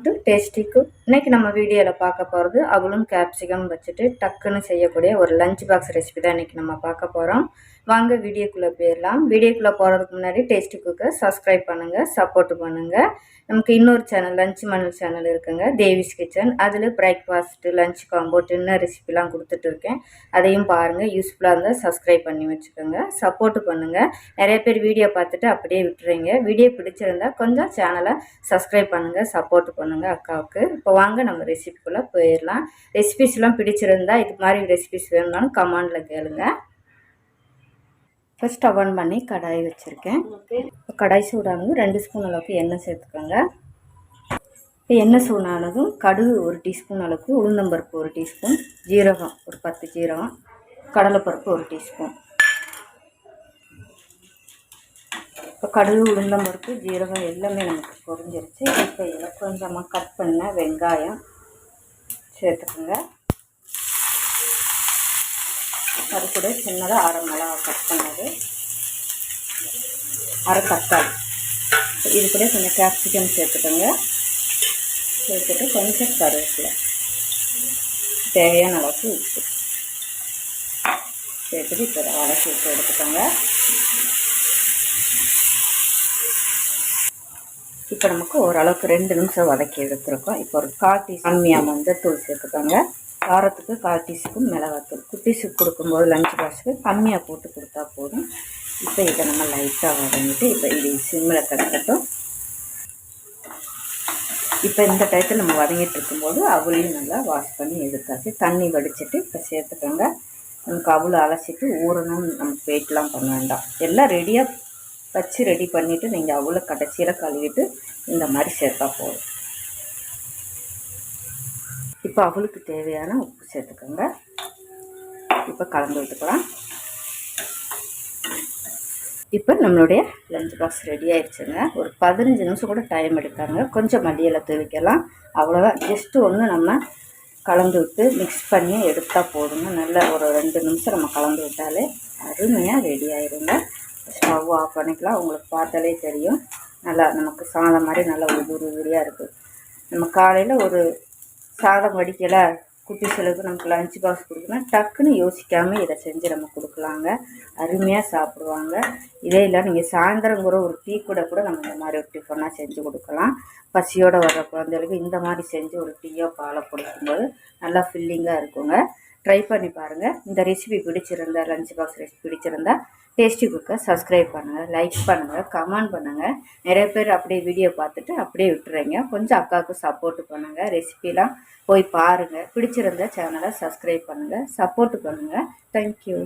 டேஸ்டிக்கு இன்றைக்கி நம்ம வீடியோவில் பார்க்க போகிறது அவளும் கேப்சிகம் வச்சுட்டு டக்குன்னு செய்யக்கூடிய ஒரு லஞ்ச் பாக்ஸ் ரெசிபி தான் இன்றைக்கி நம்ம பார்க்க போகிறோம் வாங்க வீடியோக்குள்ளே போயிடலாம். வீடியோக்குள்ளே போகிறதுக்கு முன்னாடி டேஸ்ட்டு குக்கர் சப்ஸ்கிரைப் பண்ணுங்கள் சப்போர்ட் பண்ணுங்கள் நமக்கு இன்னொரு சேனல் லஞ்ச் மணல் சேனல் இருக்குங்க தேவிஸ் கிச்சன். அதில் பிரேக்ஃபாஸ்ட்டு லஞ்ச் காம்போ டின்னர் ரெசிபிலாம் கொடுத்துட்டு இருக்கேன். அதையும் பாருங்கள் யூஸ்ஃபுல்லாக இருந்தால் சப்ஸ்கிரைப் பண்ணி வச்சுக்கோங்க சப்போர்ட் பண்ணுங்கள் நிறைய பேர் வீடியோ பார்த்துட்டு அப்படியே விட்டுறீங்க. வீடியோ பிடிச்சிருந்தா கொஞ்சம் சேனலை சப்ஸ்கிரைப் பண்ணுங்கள் சப்போர்ட் பண்ணுங்கள் அக்காவுக்கு. இப்போ வாங்க நம்ம ரெசிபிக்குள்ளே போயிடலாம். ரெசிபிஸ்லாம் பிடிச்சிருந்தா இது மாதிரி ரெசிபிஸ் வேணும்னாலும் கமெண்டில் ஃபஸ்ட் அவன் பண்ணி கடாய் வச்சுருக்கேன். இப்போ கடாய் சூடானதும் ரெண்டு ஸ்பூன் அளவுக்கு எண்ணெய் சேர்த்துக்கோங்க. இப்போ எண்ணெய் சூடானதும் கடுகு ஒரு டீஸ்பூன் அளவுக்கு உளுந்தம்பருப்பு ஒரு டீஸ்பூன் ஜீரகம் ஒரு பத்து ஜீரகம் கடலைப்பருப்பு ஒரு டீஸ்பூன். இப்போ கடுகு உளுந்தம்பருப்பு ஜீரகம் எல்லாமே நமக்கு பொரிஞ்சிருச்சு. இப்போ இதில் கொஞ்சமாக கட் பண்ண வெங்காயம் சேர்த்துக்கோங்க. அது கூட சின்னதாக அரை மிளகா கட் பண்ணது. அரை தக்காளி. இது கூட கொஞ்சம் கேப்சிகம் சேர்த்துக்கோங்க. சேர்த்துட்டு கொஞ்சம் கருவேப்பிலை. தேவையான அளவுக்கு உப்பு. சேர்த்துட்டு இப்போ வளர்ச்சி உப்பு எடுத்துக்கோங்க. இப்போ நமக்கு ஓரளவுக்கு ரெண்டு நிமிஷம் வதக்கி எடுத்துருக்கோம். இப்போ ஒரு காட்டி டீ கம்மியாக மஞ்சள் தூள் சேர்த்துக்கோங்க. காரத்துக்கு கால் டீஸ்பூன் மிளகாத்தூள். குட்டிஸுக்கு கொடுக்கும்போது லஞ்ச் பாக்ஸுக்கு கம்மியாக போட்டு கொடுத்தா போதும். இப்போ இதை நம்ம லைட்டாக வதங்கிட்டு இப்போ இது சிம்மில் கிடக்கட்டும் இப்போ இந்த டயத்தில் நம்ம வதங்கிட்டு இருக்கும்போது அவளையும் நல்லா வாஷ் பண்ணி எடுத்தாச்சு. தண்ணி வடிச்சிட்டு இப்போ சேர்த்துக்கோங்க. நமக்கு அவ்வளோ அலசிட்டு ஊறணும்னு நம்ம வெயிட்லாம் பண்ண வேண்டாம். எல்லாம் ரெடியாக வச்சு ரெடி பண்ணிவிட்டு நீங்கள் அவ்வளோ கடைசியில் கழுவிட்டு இந்த மாதிரி சேர்த்தா போதும். இப்போ அவளுக்கு தேவையான உப்பு சேர்த்துக்கோங்க. இப்போ கலந்து விட்டுக்கலாம். இப்போ நம்மளுடைய லஞ்ச் பாக்ஸ் ரெடி ஆயிடுச்சுங்க. ஒரு பதினஞ்சு நிமிஷம் கூட டைம் எடுக்காங்க கொஞ்சம் மல்லியில் துவைக்கலாம். அவ்வளோதான் ஜஸ்ட்டு ஒன்று நம்ம கலந்து விட்டு மிக்ஸ் பண்ணி எடுத்தால் போதுங்க. நல்லா ஒரு ரெண்டு நிமிஷம் நம்ம கலந்து விட்டாலே அருமையாக ரெடி ஆயிருங்க. ஸ்டவ் ஆஃப் பண்ணிக்கலாம். உங்களுக்கு பார்த்தாலே தெரியும். நல்லா நமக்கு சாதம் மாதிரி நல்லா உதிரி உதிரியாக இருக்குது நம்ம காலையில் ஒரு சாதம் வடிக்கலை. குட்டி செலவுக்கு நமக்கு லஞ்ச் பாக்ஸ் கொடுக்கணும். டக்குன்னு யோசிக்காமல் இதை செஞ்சு நம்ம கொடுக்கலாங்க. அருமையாக சாப்பிடுவாங்க. இதே இல்லை நீங்கள் சாயந்தரம் கூட ஒரு டீ கூட கூட நம்ம இந்த மாதிரி ஒரு டிஃபனாக செஞ்சு கொடுக்கலாம். பசியோடு வர்ற குழந்தைகளுக்கு இந்த மாதிரி செஞ்சு ஒரு டீயோ பாலை கொடுக்கும்போது நல்லா ஃபில்லிங்காக இருக்குங்க. ட்ரை பண்ணி பாருங்கள் இந்த ரெசிபி பிடிச்சிருந்தா லஞ்ச் பாக்ஸ் ரெசிபி பிடிச்சிருந்தா டேஸ்டி குக்கை சப்ஸ்கிரைப் பண்ணுங்கள் லைக் பண்ணுங்கள் கமெண்ட் பண்ணுங்கள் நிறைய பேர் அப்படியே வீடியோ பார்த்துட்டு அப்படியே விட்டுறீங்க. கொஞ்சம் அக்காவுக்கு சப்போர்ட் பண்ணுங்கள் ரெசிபிலாம் போய் பாருங்கள் பிடிச்சிருந்தா சேனலை சப்ஸ்கிரைப் பண்ணுங்கள் சப்போர்ட் பண்ணுங்கள் தேங்க்யூ